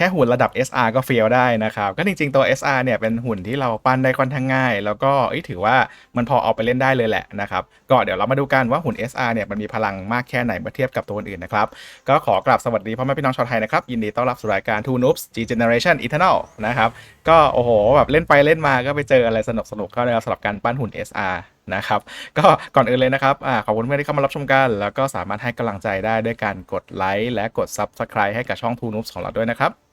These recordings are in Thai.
ค่หุ่นระดับ SR ก็เฟียวได้นะครับ ก็จริงๆตัว SR เนี่ยเป็นหุ่นที่เราปั้นได้ค่อนข้างง่าย แล้วก็เอ้ถือว่ามันพอเอาไปเล่นได้เลยแหละนะครับ ก็เดี๋ยวเรามาดูกันว่าหุ่น SR เนี่ยมันมีพลังมากแค่ไหนเมื่อเทียบกับตัวอื่นนะครับ ก็ขอกราบสวัสดีพ่อแม่พี่น้องชาวไทยนะครับ ยินดีต้อนรับสู่รายการ Two Noobs G Generation Eternal นะครับก็โอ้โหแบบเล่นไปเล่นมาก็ไปเจออะไรสนุกๆเข้านะครับสำหรับการปั้นหุ่น SR นะครับก็ก่อนอื่นเลยนะครับอาขอบคุณเพื่อนที่เข้ามารับชมกัน แล้วก็สามารถให้กำลังใจได้ด้วยการกดไลค์และกด Subscribe ให้กับช่อง Two Noobs ของเราด้วยนะครับ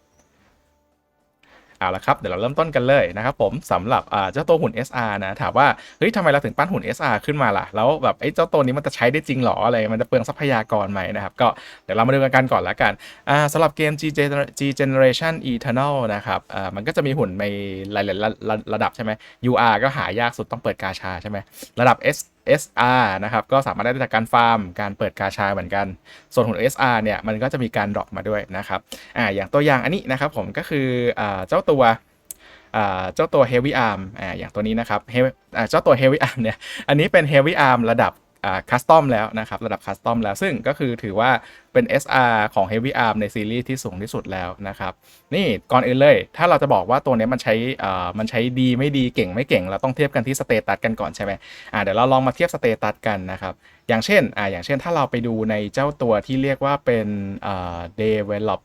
เอาละครับเดี๋ยวเราเริ่มต้นกันเลยนะครับผมสำหรับเจ้าตัวหุ่น SR นะถามว่าเฮ้ยทำไมเราถึงปั้นหุ่น SR ขึ้นมาล่ะ แล้วแบบไอ้เจ้าตัวนี้มันจะใช้ได้จริงหรออะไรมันจะเปลืองทรัพยากรไหมนะครับก็เดี๋ยวเรามาดูกันก่อนละกันอ่าสำหรับเกม G Gener- G Generation Eternal นะครับมันก็จะมีหุ่นในหลายๆระดับใช่ไหม UR ก็หายากสุดต้องเปิดกาชาใช่ไหมระดับ S SR นะครับก็สามารถได้จากการฟาร์ม การเปิดกาชาเหมือนกัน ส่วนหุ่น SR เนี่ยมันก็จะมีการดรอปมาด้วยนะครับอ่าอย่างตัวอย่างอันนี้นะครับผมก็คืออ่าเจ้าตัวเจ้าตัว Heavy Arm อ่าอย่างตัวนี้นะครับเจ้าตัว Heavy Arm เนี่ยอันนี้เป็น Heavy Arm ระดับ คัสตอมแล้วนะครับระดับคัสตอมแล้วซึ่งก็คือถือว่าเป็น SR ของ Heavy Arm ในซีรีส์ที่สูงที่สุดแล้วนะครับนี่ก่อนอื่นเลย ถ้าเราจะบอกว่าตัวนี้มันใช้อ่ามันใช้ดีไม่ดีเก่งไม่เก่ง เราต้องเทียบกันที่สเตตัสกันก่อนใช่ไหมอ่าเดี๋ยวเราลองมาเทียบสเตตัสกันนะครับอย่างเช่นอ่าอย่างเช่นถ้าเราไปดูในเจ้าตัวที่เรียกว่าเป็นอ่า develop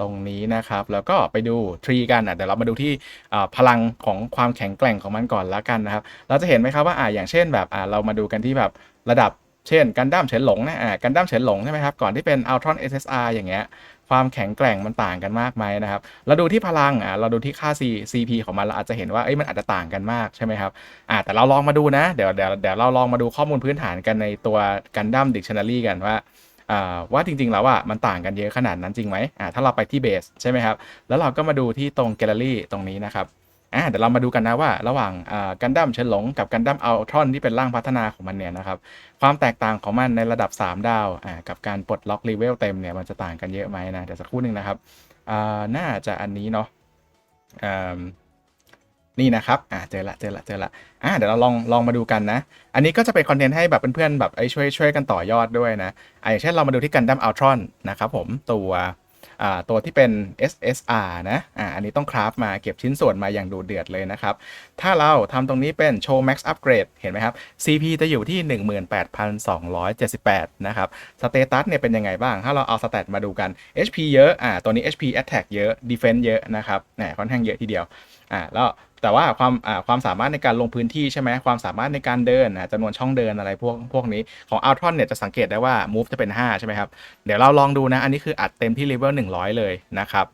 ตรงนี้นะครับ แล้วก็ไปดูทรีกันอะเดี๋ยวเรามาดูที่พลังของความแข็งแกร่งของมันก่อนละกันนะครับ เราจะเห็นไหมครับว่าอ่าอย่างเช่นแบบอ่าเรามาดูกันที่แบบระดับเช่นกันดั้มเฉินหลงนะอ่ากันดั้มเฉินหลงใช่ไหมครับก่อนที่เป็น Ultron SSR อย่างเงี้ยความแข็งแกร่งมันต่างกันมากไหมนะครับ เราดูที่พลังอะเราดูที่ค่า C CP ของมันเราอาจจะเห็นว่าเอ้ยมันอาจจะต่างกันมากใช่ไหมครับอ่าแต่เราลองมาดูนะ เดี๋ยวเดี๋ยวเดี๋ยวเราลองมาดูข้อมูลพื้นฐานกันในตัวกันดั้ม Dictionary กันว่า ว่าจริงๆ แล้วอะมันต่างกันเยอะขนาดนั้นจริงไหมอ่าถ้าเราไปที่เบสใช่ไหมครับ แล้วเราก็มาดูที่ตรงแกลเลอรี่ตรงนี้นะครับอ่าเดี๋ยวเรามาดูกันนะว่าระหว่างอ่ากันดั้มเฉินหลงกับกันดั้มอัลทรอนที่เป็นร่างพัฒนาของมันเนี่ยนะครับความแตกต่างของมันในระดับ 3 ดาวอ่ากับการปลดล็อกเลเวลเต็มเนี่ยมันจะต่างกันเยอะไหมนะเดี๋ยวสักครู่หนึ่งนะครับอ่าน่าจะอันนี้เนาะอ่า นี่นะครับ อ่า เจอละ เจอละ เจอละ อ่า เดี๋ยวเราลอง ลองมาดูกันนะ อันนี้ก็จะเป็นคอนเทนต์ให้แบบเพื่อนๆ แบบไอ้ช่วยช่วยกันต่อยอดด้วยนะ อ่าอย่างเช่นเรามาดูที่กันดั้มอัลทรอนนะครับผม ตัว อ่า ตัวที่เป็น SSR นะ อ่า อันนี้ต้องคราฟมาเก็บชิ้นส่วนมาอย่างดูเดือดเลยนะครับ ถ้าเราทำตรงนี้เป็นโชว์ max upgrade เห็นไหมครับ CP จะอยู่ที่ 18,278 นะครับ สเตตัสเนี่ยเป็นยังไงบ้าง ถ้าเราเอาสเตตมาดูกัน HP เยอะ อ่า ตัวนี้ HP attack เยอะ defense เยอะนะครับแหมค่อนข้างเยอะทีเดียว อ่าแล้วแต่ว่าความอ่าความสามารถในการลงพื้นที่ใช่ไหมความสามารถในการเดินอ่าจำนวนช่องเดินอะไรพวกพวกนี้ของ Ultron เนี่ยจะสังเกตได้ว่า move จะเป็น 5 ใช่ไหมครับ เดี๋ยวเราลองดูนะ อันนี้คืออัดเต็มที่ level 100 เลยนะครับ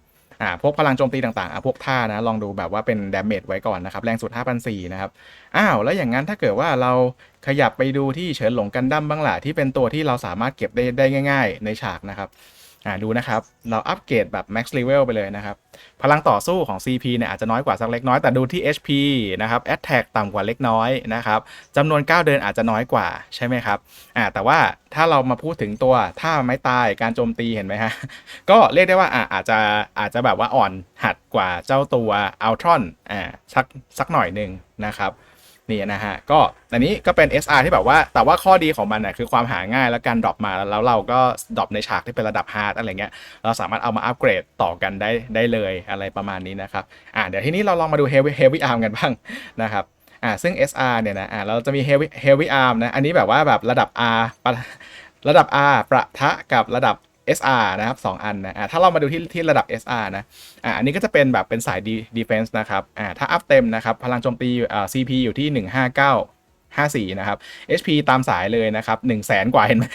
อ่าพวกพลังโจมตีต่างๆอะพวกท่านะ ลองดูแบบว่าเป็น damage ไว้ก่อนนะครับ แรงสุด 5,400 นะครับ อ้าว แล้วอย่างนั้นถ้าเกิดว่าเราขยับไปดูที่เฉินหลงกันดั้มบ้างล่ะที่เป็นตัวที่เราสามารถเก็บได้ได้ง่าย ๆ ในฉากนะครับ อ่าดูนะครับ เราอัปเกรดแบบ max level ไปเลยนะครับ พลังต่อสู้ของ CP เนี่ยอาจจะน้อยกว่าสักเล็กน้อย แต่ดูที่ HP นะครับ attack ต่ำกว่าเล็กน้อยนะครับจำนวนก้าวเดินอาจจะน้อยกว่าใช่ไหมครับอ่าแต่ว่าถ้าเรามาพูดถึงตัวท่าไม้ตายการโจมตีเห็นไหมฮะ ก็เรียกได้ว่าอ่าอาจจะอาจจะแบบว่าอ่อนหัดกว่าเจ้าตัว Ultron อ่าสักสักหน่อยหนึ่งนะครับ นี่นะฮะก็อันนี้ก็เป็น SR ที่แบบว่า แต่ว่าข้อดีของมันน่ะคือความหาง่ายและการดรอปมาแล้วเราก็ดรอปในฉากที่เป็นระดับฮาร์ดอะไรเงี้ยเราสามารถเอามาอัปเกรดต่อกันได้ได้เลยอะไรประมาณนี้นะครับอ่าเดี๋ยวทีนี้เราลองมาดู Heavy Heavy Arm กันบ้างนะครับอ่าซึ่ง SR เนี่ยนะอ่าเราจะมี Heavy Heavy Arm นะอันนี้แบบว่าแบบระดับ R ระดับ R ประทะกับระดับ SR นะครับสองอันนะอ่าถ้าเรามาดูที่ที่ระดับ SR นะอ่าอันนี้ก็จะเป็นแบบเป็นสาย D- defense นะครับอ่าถ้าอัพเต็มนะครับพลังโจมตีอ่า CP อยู่ที่ 159 54 นะครับ HP ตามสายเลยนะครับ1 0 0 0 0แสนกว่าเห็นไหม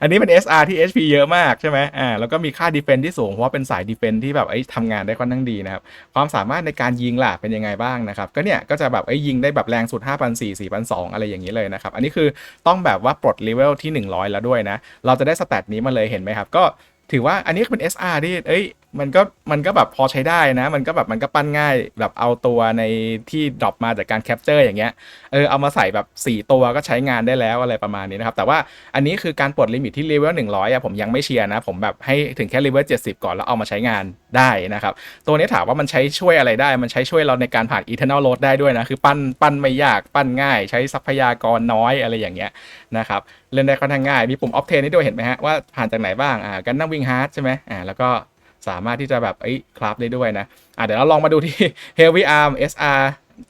อันนี้เป็น SR ที่ HP เยอะมากใช่ไหมอ่าแล้วก็มีค่า defense ที่สูง เพราะว่าเป็นสาย defense ที่แบบไอ้ทำงานได้ค่อนข้างดีนะครับ ความสามารถในการยิงล่ะเป็นยังไงบ้างนะครับ ก็เนี่ยก็จะแบบไอ้ยยิงได้แบบแรงสุด 5,400 4,200 อะไรอย่างนี้เลยนะครับ อันนี้คือต้องแบบว่าปลดเลเวลที่ 100 แล้วด้วยนะ เราจะได้สแตทนี้มาเลยเห็นไหมครับ ก็ถือว่าอันนี้เป็น SR ที่เอ้ย มันก็มันก็แบบพอใช้ได้นะ มันก็แบบมันก็ปั้นง่ายแบบเอาตัวในที่ดรอปมาจากการแคปเจอร์อย่างเงี้ยเออเอามาใส่แบบ 4 ตัวก็ใช้งานได้แล้วอะไรประมาณนี้นะครับ แต่ว่าอันนี้คือการปลดลิมิตที่เลเวล100อะผมยังไม่เชียร์นะ ผมแบบให้ถึงแค่เลเวล70ก่อนแล้วเอามาใช้งานได้นะครับ ตัวนี้ถามว่ามันใช้ช่วยอะไรได้ มันใช้ช่วยเราในการผ่าน Eternal Road ได้ด้วยนะ คือปั้นปั้นไม่ยากปั้นง่าย ใช้ทรัพยากรน้อยอะไรอย่างเงี้ยนะครับเล่นได้ค่อนข้างง่ายมีปุ่ม Optane นี่ด้วยเห็นไหมฮะว่าผ่านจากไหนบ้างอ่ากันนั่งวิ่งฮาร์ดใช่ไหมอ่าแล้วก็ สามารถที่จะแบบเอ้คราฟได้ด้วยนะอะเดี๋ยวเราลองมาดูที่ Heavy Arm SR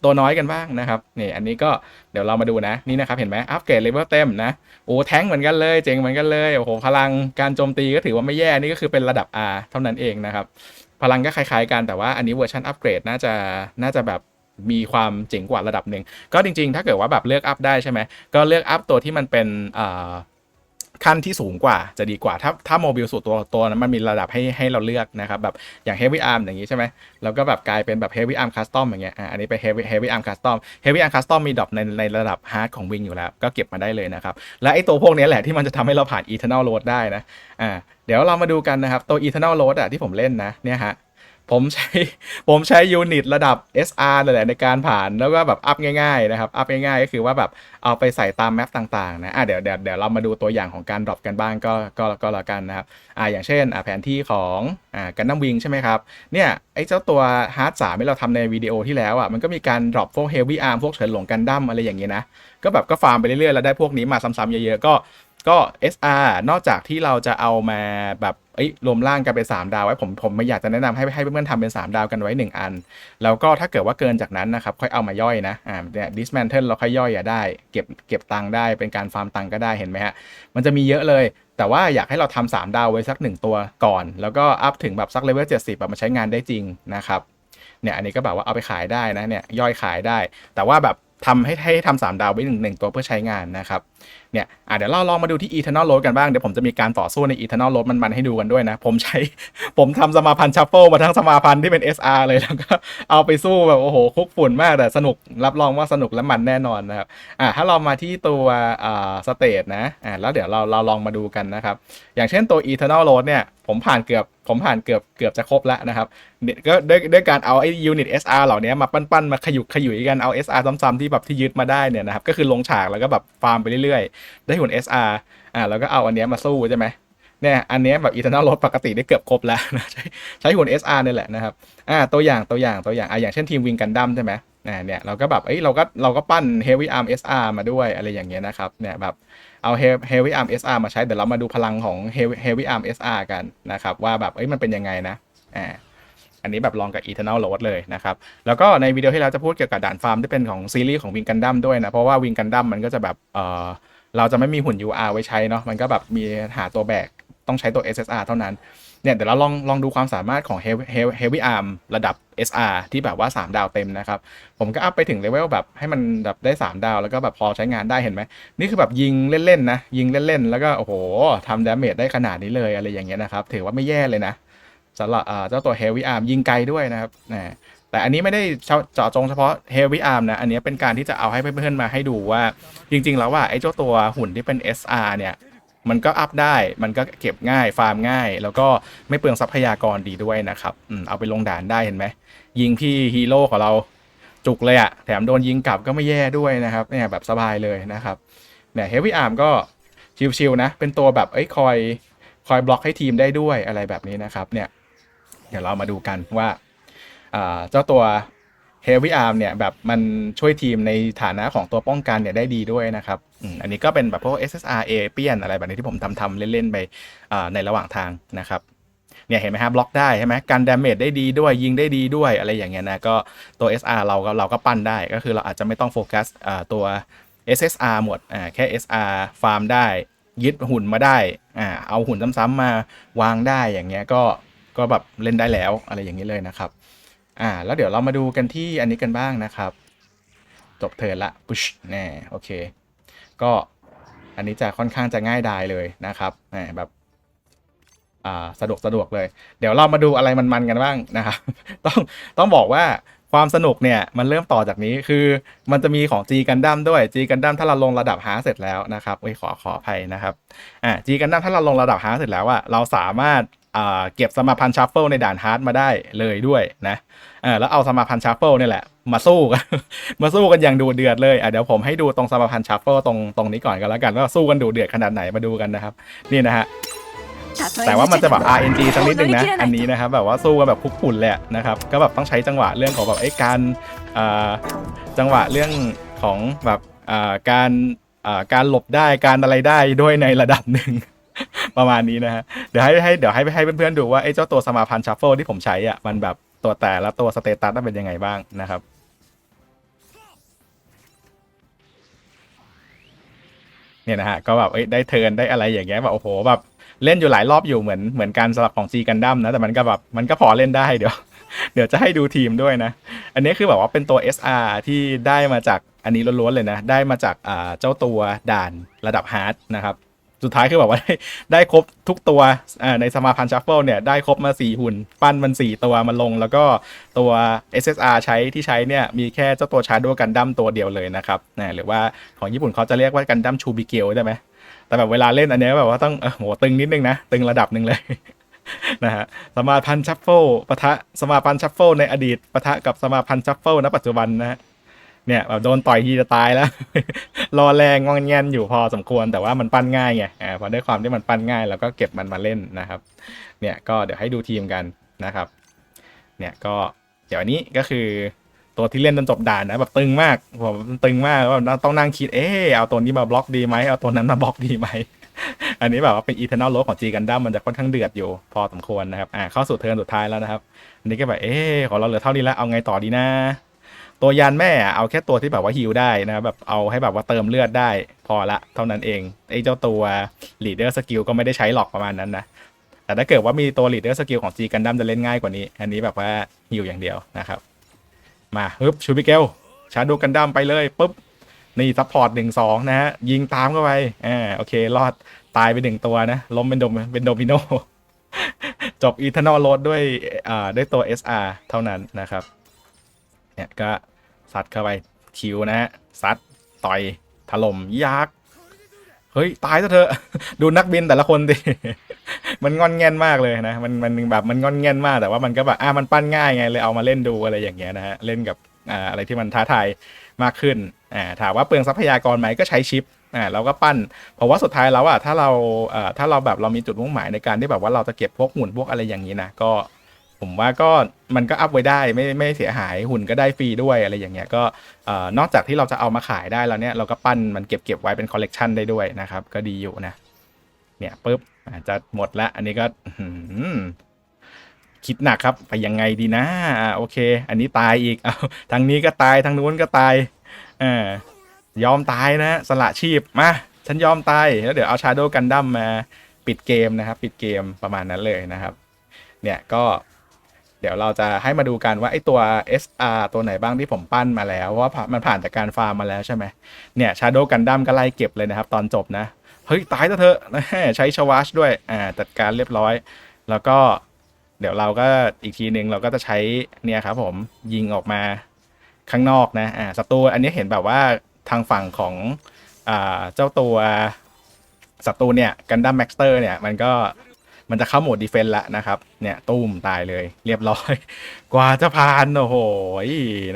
ตัวน้อยกันบ้างนะครับนี่อันนี้ก็เดี๋ยวเรามาดูนะนี่นะครับเห็นไหมอัปเกรดเลเวลเต็มนะโอ้แท้งเหมือนกันเลยเจ๋งเหมือนกันเลยโอ้โหพลังการโจมตีก็ถือว่าไม่แย่นี่ก็คือเป็นระดับ R เท่านั้นเองนะครับพลังก็คล้ายๆกันแต่ว่าอันนี้เวอร์ชันอัปเกรดน่าจะน่าจะแบบมีความเจ๋งกว่าระดับหนึ่งก็จริงๆ ถ้าเกิดว่าแบบเลือกอัพได้ใช่ไหมก็เลือกอัพตัวที่มันเป็นอ่า ขั้นที่สูงกว่าจะดีกว่า ถ้าถ้าโมบิลสุดตัวตัวนั้นมันมีระดับให้ให้เราเลือกนะครับแบบอย่าง Heavy Arm อย่างนี้ใช่ไหมแล้วก็แบบกลายเป็นแบบ Heavy Arm Custom อย่างเงี้ยอะอันนี้เป็น Heavy Heavy Arm Custom Heavy Arm Custom มีดรอปในในระดับ Hard ของ Wing อยู่แล้ว ก็เก็บมาได้เลยนะครับ และไอตัวพวกนี้แหละที่มันจะทำให้เราผ่าน Eternal Road ได้นะอ่าเดี๋ยวเรามาดูกันนะครับตัว Eternal Road อะที่ผมเล่นนะเนี่ยฮะ ผมใช้ผมใช้ยูนิตระดับ SR นั่นแหละในการผ่านแล้วก็แบบอัพง่ายๆนะครับ อัพง่ายๆก็คือว่าแบบเอาไปใส่ตามแมปต่างๆนะอะเดี๋ยวเดี๋ยวเดี๋ยวเรามาดูตัวอย่างของการดรอปกันบ้างก็ก็ก็แล้วกันนะครับอ่าอย่างเช่นอ่าแผนที่ของอ่ากันน้ำวิงใช่ไหมครับ เนี่ยไอ้เจ้าตัวฮาร์ดสามที่เราทำในวิดีโอที่แล้วอะมันก็มีการดรอปพวกเฮฟวี่อาร์มพวกเฉินหลงกันดั้มอะไรอย่างเงี้ยนะก็แบบก็ฟาร์มไปเรื่อยๆแล้วได้พวกนี้มาซ้ำๆเยอะๆก็ก็ SR นอกจากที่เราจะเอามาแบบ เอ้ยรวมร่างกันเป็น3ดาวไว้ผมผมไม่อยากจะแนะนำให้ให้เพื่อนๆทำเป็น 3 ดาวกันไว้ 1 อัน แล้วก็ถ้าเกิดว่าเกินจากนั้นนะครับ ค่อยเอามาย่อยนะอ่าเนี่ย dismantle เราค่อยย่อยอย่าได้ เก็บเก็บตังค์ได้เป็นการฟาร์มตังค์ก็ได้เห็นไหมฮะมันจะมีเยอะเลย แต่ว่าอยากให้เราทำสามดาวไว้สัก 1 ตัวก่อน แล้วก็อัพถึงแบบสักเลเวล70แบบมาใช้งานได้จริงนะครับเนี่ยอันนี้ก็แบบว่าเอาไปขายได้นะเนี่ยย่อยขายได้ แต่ว่าแบบทำให้ให้ทำสามดาวไว้หนึ่งหนึ่งตัวเพื่อใช้งานนะครับ เนี่ยเดี๋ยวเราลองมาดูที่ Eternal Road กันบ้าง เดี๋ยวผมจะมีการต่อสู้ใน Eternal Road มัน ๆ ให้ดูกันด้วยนะ ผมใช้ ผมทำสมาพันธ์ชัฟเฟิลมาทั้งสมาพันธ์ที่เป็น SR เลย แล้วก็เอาไปสู้แบบ โอ้โห คุกฝุ่นมาก แต่สนุก รับรองว่าสนุกและมันแน่นอนนะครับ อะถ้าเรามาที่ตัวอ่าสเตทนะ อะแล้วเดี๋ยวเราเราลองมาดูกันนะครับ อย่างเช่นตัว Eternal Road เนี่ย ผมผ่านเกือบ ผมผ่านเกือบ เกือบจะครบแล้วนะครับก็ด้วยด้วยการเอาไอ้ยูนิต SR เหล่านี้มาปั้นๆ มาขยุกขยุยกัน เอา SR ซ้ำๆที่แบบที่ยึดมาได้เนี่ยนะครับ ก็คือลงฉากแล้วก็แบบฟาร์มไปเรื่อยๆได้หุ่น SR อ่าแล้วก็เอาอันเนี้ยมาสู้ใช่ไหมเนี่ยอันเนี้ยแบบ Eternal Road ปกติได้เกือบครบแล้วนะใช้ใช้หุ่น SR นี่แหละนะครับอ่าตัวอย่างตัวอย่างตัวอย่างอ่าอย่างเช่นทีมวิงกันดั้มใช่ไหมอ่าเนี่ยเราก็แบบเอ้ยเราก็เราก็ปั้น Heavy Arm SR มาด้วยอะไรอย่างเงี้ยนะครับเนี่ยแบบเอา heavy Arm SR มาใช้เดี๋ยวเรามาดูพลังของ Heavy arm SR กันนะครับว่าแบบเอ้ยมันเป็นยังไงนะอ่าอันนี้แบบลองกับ Eternal Road เลยนะครับแล้วก็ในวิดีโอที่เราจะพูดเกี่ยวกับด่านฟาร์มที่เป็นของซีรีส์ของวิงกันดั้มด้วยนะเพราะว่าวิงกันดั้มมันก็จะแบบเออ เราจะไม่มีหุ่น UR ไว้ใช้เนาะมันก็แบบมีหาตัวแบกต้องใช้ตัว SSR เท่านั้นเนี่ยเดี๋ยวเราลองลองดูความสามารถของ Heavy Arm ระดับ SR ที่แบบว่า 3 ดาวเต็มนะครับ ผมก็อัพไปถึงเลเวลแบบให้มันแบบได้ 3 ดาว แล้วก็แบบพอใช้งานได้เห็นไหม นี่คือแบบยิงเล่น ๆ นะ ยิงเล่น ๆ แล้วก็ โอ้โหทำดาเมจได้ขนาดนี้เลยอะไรอย่างเงี้ยนะครับ ถือว่าไม่แย่เลยนะสำหรับเจ้าตัว Heavy Arm ยิงไกลด้วยนะครับนะ แต่อันนี้ไม่ได้เจาะจงเฉพาะ Heavy Arm นะ อันนี้เป็นการที่จะเอาให้เพื่อนๆมาให้ดูว่า จริง ๆ แล้วว่าไอ้เจ้าตัวหุ่นที่เป็น SR เนี่ย มันก็อัพได้ มันก็เก็บง่าย ฟาร์มง่าย แล้วก็ไม่เปลืองทรัพยากรดีด้วยนะครับอืมเอาไปลงด่านได้เห็นไหม ยิงพี่ฮีโร่ของเราจุกเลยอะแถมโดนยิงกลับก็ไม่แย่ด้วยนะครับ เนี่ยแบบสบายเลยนะครับเนี่ยเฮฟวี่อาร์มก็ชิวๆนะ เป็นตัวแบบเอ้ยคอย คอยบล็อกให้ทีมได้ด้วยอะไรแบบนี้นะครับ เนี่ย เดี๋ยวเรามาดูกันว่า เจ้าตัว Heavy Arm เนี่ยแบบมันช่วยทีมในฐานะของตัวป้องกันเนี่ยได้ดีด้วยนะครับอันนี้ก็เป็นแบบพวก SSR A เปียนอะไรแบบนี้ที่ผมทำทำเล่น ๆ ไปในระหว่างทางนะครับเนี่ยเห็นไหมครับบล็อกได้ใช่ไหมกันดาเมจได้ดีด้วยยิงได้ดีด้วยอะไรอย่างเงี้ยนะก็ตัว SR เราก็เราก็ปั้นได้ก็คือเราอาจจะไม่ต้องโฟกัสตัว SSR หมดแค่ SR ฟาร์มได้ยึดหุ่นมาได้อ่าเอาหุ่นซ้ำๆมาวางได้อย่างเงี้ยก็ก็แบบเล่นได้แล้วอะไรอย่างนี้เลยนะครับ อ่า แล้วเดี๋ยวเรามาดูกันที่อันนี้กันบ้างนะครับ จบเทิร์นละปุ๊ชแน่โอเค ก็อันนี้จะค่อนข้างจะง่ายดายเลยนะครับแหมแบบอ่าสะดวกสะดวกเลย เดี๋ยวเรามาดูอะไรมันๆกันบ้างนะครับต้องต้องบอกว่าความสนุกเนี่ยมันเริ่มต่อจากนี้คือมันจะมีของ G กันดั้มด้วย G กันดั้มถ้าเราลงระดับหาเสร็จแล้วนะครับเอ้ยขอขออภัยนะครับอ่า G กันดั้มถ้าเราลงระดับหาเสร็จแล้วอะเราสามารถ เก็บสมาพันธ์ชัฟเฟิลในด่านฮาร์ดมาได้เลยด้วยนะแล้วเอาสมาพันธ์ชัฟเฟิลนี่แหละ มาสู้กันมาสู้กันอย่างดูเดือดเลยเดี๋ยวผมให้ดูตรงสมาพันธ์ชัฟเฟิลตรงตรงนี้ก่อนกันแล้วกันว่าสู้กันดูเดือดขนาดไหนมาดูกันนะครับ นี่นะฮะแต่ว่ามันจะแบบ RNG สักนิดนึงนะ อันนี้นะครับแบบว่าสู้กันแบบคุกฝุ่นเละนะครับ ก็แบบต้องใช้จังหวะเรื่องของแบบไอ้การจังหวะเรื่องของแบบการการหลบได้การอะไรได้ด้วยในระดับหนึ่ง ประมาณนี้นะฮะ เดี๋ยวให้ให้เดี๋ยวให้ให้เพื่อนๆดูว่าไอ้เจ้าตัวสมาพันธ์ชัฟเฟิลที่ผมใช้อะมันแบบตัวแต่และตัวสเตตัสมันเป็นยังไงบ้างนะครับเนี่ยนะฮะก็แบบเอ้ได้เทิร์นได้อะไรอย่างเงี้ยแบบโอ้โหแบบเล่นอยู่หลายรอบอยู่เหมือนเหมือนการสลับของ G กันดั้มนะแต่มันก็แบบมันก็พอเล่นได้เดี๋ยว เดี๋ยวจะให้ดูทีมด้วยนะ อันนี้คือแบบว่าเป็นตัว SR ที่ได้มาจากอันนี้ล้วนๆเลยนะ ได้มาจากอ่าเจ้าตัวด่านระดับฮาร์ดนะครับ สุดท้ายคือแบบว่าได้ได้ครบทุกตัวในสมาพันธ์ชัฟเฟิลเนี่ยได้ครบมา 4 หุ่น ปั้นมัน 4 ตัวมาลง แล้วก็ตัว SSR ใช้ที่ใช้เนี่ย มีแค่เจ้าตัวชาร์ดกันดั้มตัวเดียวเลยนะครับนะหรือว่าของญี่ปุ่นเขาจะเรียกว่ากันดั้มชูบิเกลได้ไหม แต่แบบเวลาเล่นอันเนี้ยแบบว่าต้องเออโหตึงนิดนึงนะ ตึงระดับหนึ่งเลยนะฮะสมาพันธ์ชัฟเฟิลปะทะสมาพันธ์ชัฟเฟิลในอดีตปะทะกับสมาพันธ์ชัฟเฟิลณปัจจุบันนะฮะ เนี่ยแบบโดนต่อยทีจะตายแล้ว รอแรงงอนแงนอยู่พอสมควรแต่ว่ามันปั้นง่ายไงอ่าพอด้วยความที่มันปั้นง่ายแล้วก็เก็บมันมาเล่นนะครับ เนี่ยก็เดี๋ยวให้ดูทีมกันนะครับ เนี่ยก็เดี๋ยวอันนี้ก็คือตัวที่เล่นจนจบด่านนะแบบตึงมากผมตึงมากว่าต้องนั่งคิดเอ๊ะเอาตัวนี้มาบล็อกดีไหมเอาตัวนั้นมาบล็อกดีไหมอันนี้แบบว่าเป็นอีเทอร์นอลโลของ G กันดั้มมันจะค่อนข้างเดือดอยู่พอสมควรนะครับอ่าเข้าสู่เทิร์นสุดท้ายแล้วนะครับ อันนี้ก็แบบเอ๊ะของเราเหลือเท่านี้แล้วเอาไงต่อดีนะ ตัวยานแม่อะเอาแค่ตัวที่แบบว่าฮิลได้นะแบบเอาให้แบบว่าเติมเลือดได้พอละเท่านั้นเองไอ้เจ้าตัวลีดเดอร์สกิลก็ไม่ได้ใช้หรอกประมาณนั้นนะแต่ถ้าเกิดว่ามีตัวลีดเดอร์สกิลของ G กันดั้มจะเล่นง่ายกว่านี้ อันนี้แบบว่าฮิลอย่างเดียวนะครับ มาฮึบชูบิเกลชาร์ดูกันดั้มไปเลยปุ๊บนี่ซัพพอร์ตหนึ่งสองนะฮะยิงตามเข้าไปอ่าโอเครอดตายไปหนึ่งตัวนะล้มเป็นโดมเป็นโดมิโนจบอีเทนอลโรดด้วยอ่าด้วยตัว SR เท่านั้นนะครับ เนี่ยก็ซัดเข้าไปคิวนะฮะซัดต่อยถล่มยักษ์เฮ้ยตายซะเถอะดูนักบินแต่ละคนดิมันงอนแงนมากเลยนะมันมันแบบมันงอนแงนมากแต่ว่ามันก็แบบอะมันปั้นง่ายไงเลยเอามาเล่นดูอะไรอย่างเงี้ยนะฮะเล่นกับอ่าอะไรที่มันท้าทายมากขึ้นอ่าถามว่าเปลืองทรัพยากรไหมก็ใช้ชิปอ่าเราก็ปั้น เพราะว่าสุดท้ายแล้วอะถ้าเราอ่อถ้าเราแบบเรามีจุดมุ่งหมายในการที่แบบว่าเราจะเก็บพวกหุ่นพวกอะไรอย่างนี้นะก็ ผมว่าก็มันก็อัพไว้ได้ไม่ไม่เสียหายหุ่นก็ได้ฟรีด้วยอะไรอย่างเงี้ยก็นอกจากที่เราจะเอามาขายได้แล้วเนี่ยเราก็ปั้นมันเก็บเก็บไว้เป็นคอลเลกชันได้ด้วยนะครับ ก็ดีอยู่นะ เนี่ยปุ๊บอาจจะหมดละอันนี้ก็คิดหนักครับ ไปยังไงดีนะอ่าโอเค อันนี้ตายอีกเอาทางนี้ก็ตายทางนู้นก็ตายอ่ายอมตายนะสละชีพมาฉันยอมตายแล้วเดี๋ยวเอาชาโดกันดั้มมาปิดเกมนะครับ ปิดเกมประมาณนั้นเลยนะครับ เนี่ยก็ เดี๋ยวเราจะให้มาดูกันว่าไอตัว SR ตัวไหนบ้างที่ผมปั้นมาแล้วว่ามันผ่านจากการฟาร์มมาแล้วใช่ไหมเนี่ย Shadow Gundam ก็ไล่เก็บเลยนะครับ ตอนจบนะ เฮ้ย ตายซะเถอะใช้ชวาชด้วยอ่าจัดการเรียบร้อย แล้วก็เดี๋ยวเราก็อีกทีหนึ่งเราก็จะใช้เนี่ยครับผมยิงออกมาข้างนอกนะอ่าศัตรูอันนี้เห็นแบบว่าทางฝั่งของอ่าเจ้าตัวศัตรูเนี่ยกันดั้มแม็กสเตอร์เนี่ยมันก็ มันจะเข้าโหมดดีเฟนต์ละนะครับ เนี่ยตุ้มตายเลย เรียบร้อย กว่าจะผ่านโอ้โห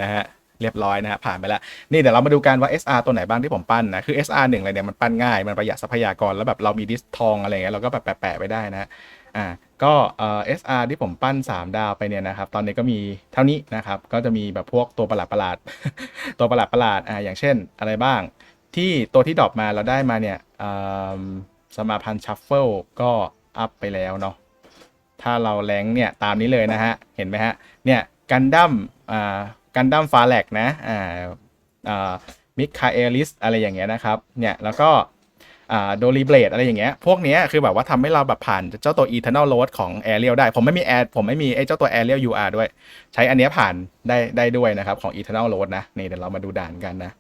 นะฮะเรียบร้อยนะฮะผ่านไปแล้ว นี่เดี๋ยวเรามาดูกันว่า SR ตัวไหนบ้างที่ผมปั้นนะ คือ SR หนึ่งเลยเนี่ยมันปั้นง่าย มันประหยัดทรัพยากรแล้วแบบเรามีดิสทองอะไรเงี้ยเราก็แบบแปะๆไปได้นะอ่าก็เอ่อ SR ที่ผมปั้น 3 ดาวไปเนี่ยนะครับ ตอนนี้ก็มีเท่านี้นะครับ ก็จะมีแบบพวกตัวประหลาดประหลาดตัวประหลาดประหลาดอ่าอย่างเช่นอะไรบ้าง ที่ตัวที่ดรอปมาเราได้มาเนี่ยอืมสมาพันธ์ชัฟเฟิลก็ อัพไปแล้วเนาะถ้าเราแรงเนี่ยตามนี้เลยนะฮะ เห็นไหมฮะ เนี่ยกันดั้มอ่ากันดั้มฟาแลกนะอ่าอ่ามิคาเอลิสอะไรอย่างเงี้ยนะครับ เนี่ยแล้วก็อ่าโดรีเบลดอะไรอย่างเงี้ย พวกเนี้ยคือแบบว่าทำให้เราแบบผ่านเจ้าตัว Eternal Road ของ a อ r i e l ได้ ผมไม่มีแอดผมไม่มีไอ้เจ้าตัว a อ r i e l UR ด้วย ใช้อันเนี้ยผ่านได้ได้ด้วยนะครับ ของ Eternal Road นะ นี่เดี๋ยวเรามาดูด่านกันนะ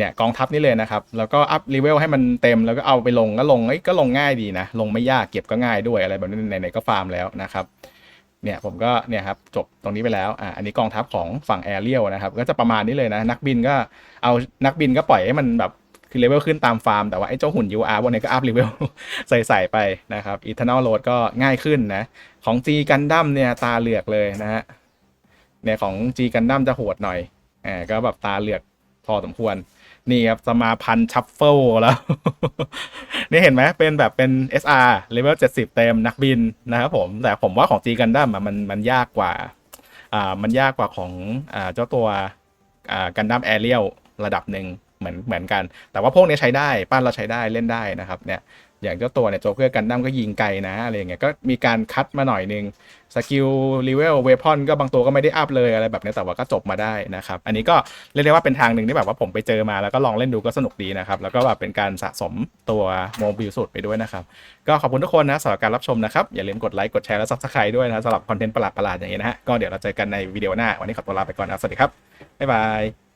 เนี่ยกองทัพนี่เลยนะครับ แล้วก็อัพเลเวลให้มันเต็มแล้วก็เอาไปลงก็ลงเอ้ก็ลงง่ายดีนะ ลงไม่ยากเก็บก็ง่ายด้วยอะไรแบบนี้ไหนๆก็ฟาร์มแล้วนะครับเนี่ยผมก็เนี่ยครับจบตรงนี้ไปแล้วอ่าอันนี้กองทัพของฝั่งแอเรียลนะครับก็จะประมาณนี้เลยนะนักบินก็เอานักบินก็ปล่อยให้มันแบบคือเลเวลขึ้นตามฟาร์ม แต่ว่าไอ้เจ้าหุ่น UR บนนี้ก็อัพเลเวลใส่ๆไปนะครับ Eternal Road ก็ง่ายขึ้นนะ ของ G Gundam เนี่ยตาเหลือกเลยนะฮะเนี่ยของ G Gundam จะโหดหน่อยอ่าก็แบบตาเหลือกพอสมควร นี่ครับสมาพันธ์ชัฟเฟิลแล้ว นี่เห็นไหมเป็นแบบเป็น SR เลเวล70 เต็มนักบินนะครับผมแต่ผมว่าของจีกันดั้มมันมันยากกว่าอ่ามันยากกว่าของอ่าเจ้าตัวอ่ากันดั้มแอเรียลระดับหนึ่งเหมือนเหมือนกัน แต่ว่าพวกนี้ใช้ได้ ปั้นเราใช้ได้เล่นได้นะครับเนี่ย อย่างเจ้าตัวเนี่ยโจเกอร์กันดั้มก็ยิงไกลนะอะไรอย่างเงี้ยก็มีการคัดมาหน่อยนึงสกิลรีเวลเวพอนก็บางตัวก็ไม่ได้อัพเลยอะไรแบบนี้แต่ว่าก็จบมาได้นะครับ อันนี้ก็เรียกได้ว่าเป็นทางหนึ่งที่แบบว่าผมไปเจอมาแล้วก็ลองเล่นดูก็สนุกดีนะครับ แล้วก็แบบเป็นการสะสมตัวโมบิลสุดไปด้วยนะครับ ก็ขอบคุณทุกคนนะสำหรับการรับชมนะครับ อย่าลืมกดไลค์กดแชร์และซับสไครต์ด้วยนะสำหรับคอนเทนต์ประหลาดๆอย่างนี้นะฮะก็เดี๋ยวเราเจอกันในวิดีโอหน้าวันนี้ขอตัวลาไปก่อนนะสวัสดีครับบ๊ายบาย